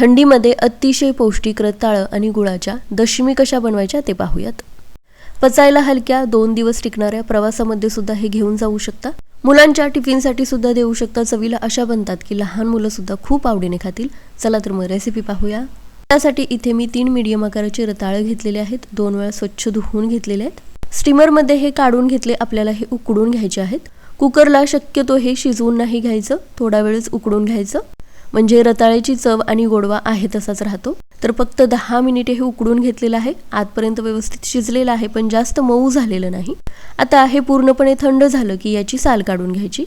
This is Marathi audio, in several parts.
थंडीमध्ये अतिशय पौष्टिक रताळं आणि गुळाच्या दशमी कशा बनवायच्या ते पाहूयात. पचायला हलक्या दोन दिवस टिकणाऱ्या प्रवासामध्ये सुद्धा हे घेऊन जाऊ शकता. मुलांच्या टिफिनसाठी सुद्धा देऊ शकता चवीला अशा बनतात की लहान मुलं सुद्धा खूप आवडीने खातील. चला तर मग रेसिपी पाहूया. त्यासाठी इथे मी तीन मीडियम आकाराचे रताळे घेतलेले आहेत. दोन वेळा स्वच्छ धुवून घेतलेले आहेत. स्टीमरमध्ये हे काढून घेतले आपल्याला हे उकडून घ्यायचे आहेत. कुकरला शक्यतो हे शिजवून नाही घ्यायचं. थोडा वेळच उकडून घ्यायचं. म्हणजे रताळ्याची चव आणि गोडवा आहे तसाच राहतो. तर फक्त दहा मिनिटे हे उकडून घेतलेलं आहे. आतपर्यंत व्यवस्थित शिजलेलं आहे पण जास्त मऊ झालेलं नाही. आता हे पूर्णपणे थंड झालं की याची साल काढून घ्यायची.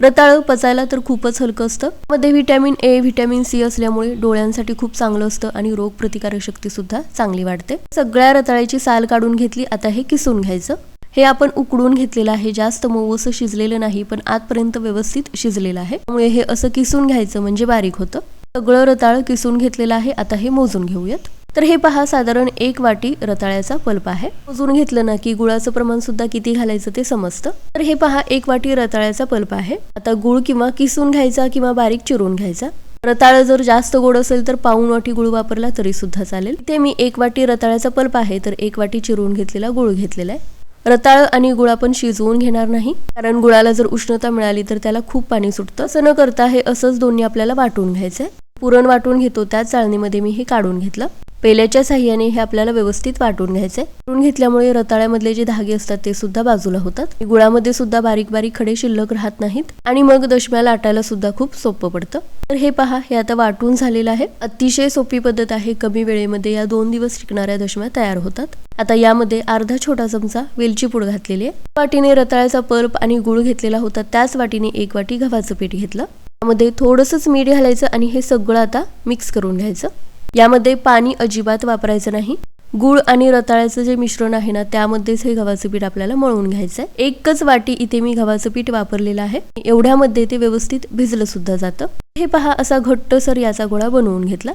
रताळं पचायला तर खूपच हलकं असतं. मध्ये व्हिटॅमिन ए व्हिटॅमिन सी असल्यामुळे डोळ्यांसाठी खूप चांगलं असतं आणि रोग प्रतिकारक शक्ती सुद्धा चांगली वाढते. सगळ्या रताळ्याची साल काढून घेतली आता हे किसून घ्यायचं. हे आपण उकडून घेतलेलं आहे. जास्त मऊ असं शिजलेलं नाही पण आतपर्यंत व्यवस्थित शिजलेलं आहे. त्यामुळे हे असं किसून घ्यायचं म्हणजे बारीक होतं. सगळं रताळ किसून घेतलेलं आहे. आता हे मोजून घेऊयात. तर हे पहा साधारण एक वाटी रताळ्याचा पल्प आहे. मोजून घेतलं ना की गुळाचं प्रमाण सुद्धा किती घालायचं ते समजतं. तर हे पहा एक वाटी रताळ्याचा पल्प आहे. आता गुळ किंवा किसून घ्यायचा किंवा बारीक चिरून घ्यायचा. रताळ जर जास्त गोड असेल तर पाऊन वाटी गुळ वापरला तरी सुद्धा चालेल. ते मी एक वाटी रताळ्याचा पल्प आहे तर एक वाटी चिरून घेतलेला गुळ घेतलेला आहे. रताळ आणि गुळ आपण शिजवून घेणार नाही. कारण गुळाला जर उष्णता मिळाली तर त्याला खूप पाणी सुटतं. असं न करता हे असंच दोन्ही आपल्याला वाटून घ्यायचंय. पुरण वाटून घेतो त्याच चाळणीमध्ये मी हे काढून घेतलं. पेल्याच्या साह्याने हे आपल्याला व्यवस्थित वाटून घ्यायचे वाटून घेतल्यामुळे रताळ्यामधले जे धागे असतात ते सुद्धा बाजूला होतात. गुळामध्ये सुद्धा बारीक बारीक खडे शिल्लक राहत नाहीत. आणि मग दशम्या लाटायला सुद्धा खूप सोपं पडतं. तर हे पहा हे आता वाटून झालेलं आहे. अतिशय सोपी पद्धत आहे. कमी वेळेमध्ये या दोन दिवस टिकणाऱ्या दशम्या तयार होतात. आता यामध्ये अर्धा छोटा चमचा वेलची पूड घातलेली आहे. वाटीने रताळ्याचा पल्प आणि गुळ घेतलेला होता. त्याच वाटीने एक वाटी गव्हाचं पीठ घेतलं. त्यामध्ये थोडंसंच मीठ घालायचं आणि हे सगळं आता मिक्स करून घ्यायचं. यामध्ये पाणी अजिबात वापरायचं नाही. गुळ आणि रताळ्याचं जे मिश्रण आहे ना त्यामध्येच हे गव्हाचं पीठ आपल्याला मळून घ्यायचं आहे एकच वाटी इथे मी गव्हाचं पीठ वापरलेलं आहे. एवढ्यामध्ये ते व्यवस्थित भिजलं सुद्धा जातं. हे पहा असा घट्टसर याचा गोळा बनवून घेतला.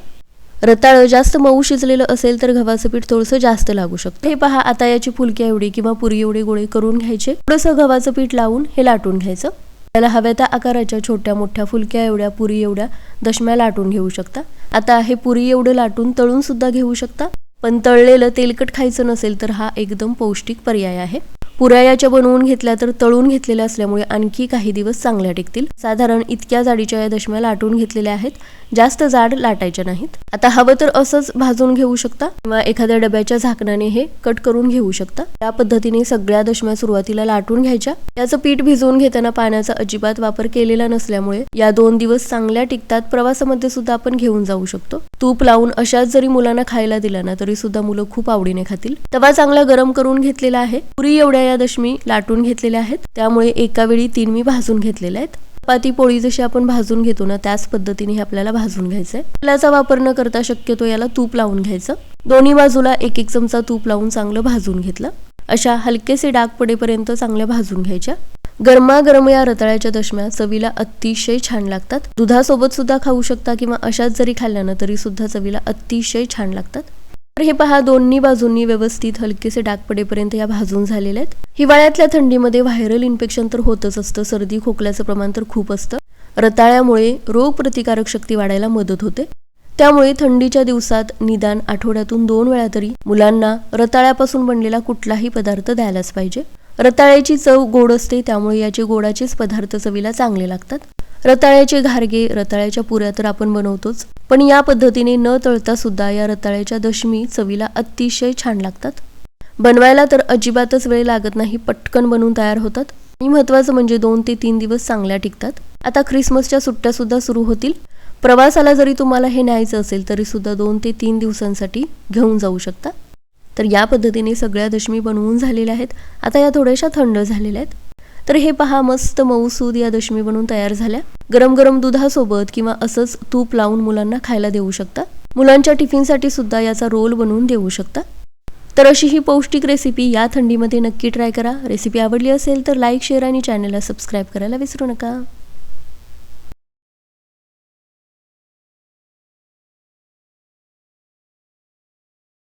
रताळ जास्त मऊ शिजलेलं असेल तर गव्हाचं पीठ थोडंसं जास्त लागू शकतं. हे पहा आता याची फुलक्या एवढी किंवा पुरी एवढे गोळे करून घ्यायचे. थोडंसं गव्हाचं पीठ लावून हे लाटून घ्यायचं. त्याला हव्या त्या आकाराच्या छोट्या मोठ्या फुलक्या एवढ्या पुरी एवढ्या दशम्या लाटून घेऊ शकता. आता हे पुरी एवढं लाटून तळून सुद्धा घेऊ शकता. पण तळलेलं तेलकट खायचं नसेल तर हा एकदम पौष्टिक पर्याय आहे. पुरायाच्या बनवून घेतल्या तर तळून घेतलेल्या असल्यामुळे आणखी काही दिवस चांगल्या टिकतील. साधारण इतक्या जाडीच्या या दशम्या लाटून घेतलेल्या आहेत. जास्त जाड लाटायच्या नाहीत. आता हवं तर असंच भाजून घेऊ शकता किंवा एखाद्या डब्याच्या झाकणाने हे कट करून घेऊ शकता. या पद्धतीने सगळ्या दशम्या सुरुवातीला लाटून घ्यायच्या. याचं पीठ भिजवून घेताना पाण्याचा अजिबात वापर केलेला नसल्यामुळे या दोन दिवस चांगल्या टिकतात. प्रवासामध्ये सुद्धा आपण घेऊन जाऊ शकतो. तूप लावून अशाच जरी मुलांना खायला दिला ना तरी सुद्धा मुलं खूप आवडीने खातील. तवा चांगला गरम करून घेतलेला आहे. पुरी एवढ्या या दशमी लाटून घेतलेल्या आहेत. त्यामुळे एका वेळी तीन मी भाजून घेतलेल्या आहेत. चपाती पोळी जशी आपण भाजून घेतो ना त्याच पद्धतीने हे आपल्याला भाजून घ्यायचंय. तेलाचा वापर न करता शक्यतो याला तूप लावून घ्यायचं. दोन्ही बाजूला एक एक चमचा तूप लावून चांगलं भाजून घेतलं. अशा हलकेसे डाग पडेपर्यंत चांगल्या भाजून घ्यायच्या. गरमागरम या रताळ्याच्या दशम्या चवीला अतिशय छान लागतात. दुधासोबत सुद्धा खाऊ शकता किंवा अशाच जरी खाल्ल्यानं तरी सुद्धा चवीला अतिशय छान लागतात. तर हे पहा दोन्ही बाजूंनी व्यवस्थित हलकेसे डाग पडेपर्यंत या भाजून झालेल्या आहेत. हिवाळ्यातल्या थंडीमध्ये व्हायरल इन्फेक्शन तर होतच असतं. सर्दी खोकल्याचं प्रमाण तर खूप असतं. रताळ्यामुळे रोगप्रतिकारक शक्ती वाढायला मदत होते. त्यामुळे थंडीच्या दिवसात निदान आठवड्यातून दोन वेळा तरी मुलांना रताळ्यापासून बनलेला कुठलाही पदार्थ द्यायलाच पाहिजे. रताळ्याची चव गोड असते त्यामुळे याचे गोडाचेच पदार्थ चवीला चांगले लागतात. रताळ्याचे घारगे रताळ्याच्या पुऱ्या तर आपण बनवतोच. पण या पद्धतीने न तळता सुद्धा या रताळ्याच्या दशमी चवीला अतिशय छान लागतात. बनवायला तर अजिबातच वेळ लागत नाही पटकन बनवून तयार होतात. आणि महत्वाचं म्हणजे दोन ते तीन दिवस चांगल्या टिकतात. आता ख्रिसमसच्या सुट्ट्या सुद्धा सुरू होतील. प्रवासाला जरी तुम्हाला हे न्यायचं असेल तरी सुद्धा दोन ते तीन दिवसांसाठी घेऊन जाऊ शकता. तर या पद्धतीने सगळ्या दशमी बनवून झालेल्या आहेत. आता या थोड्याशा थंड झालेल्या आहेत. तर हे पहा मस्त मऊसूद या दशमी बनवून तयार झाल्या. गरम गरम दुधासोबत किंवा असंच तूप लावून मुलांना खायला देऊ शकता. मुलांच्या टिफिनसाठी सुद्धा याचा रोल बनवून देऊ शकता. तर अशी ही पौष्टिक रेसिपी या थंडीमध्ये नक्की ट्राय करा. रेसिपी आवडली असेल तर लाईक शेअर आणि चॅनलला सबस्क्राईब करायला विसरू नका.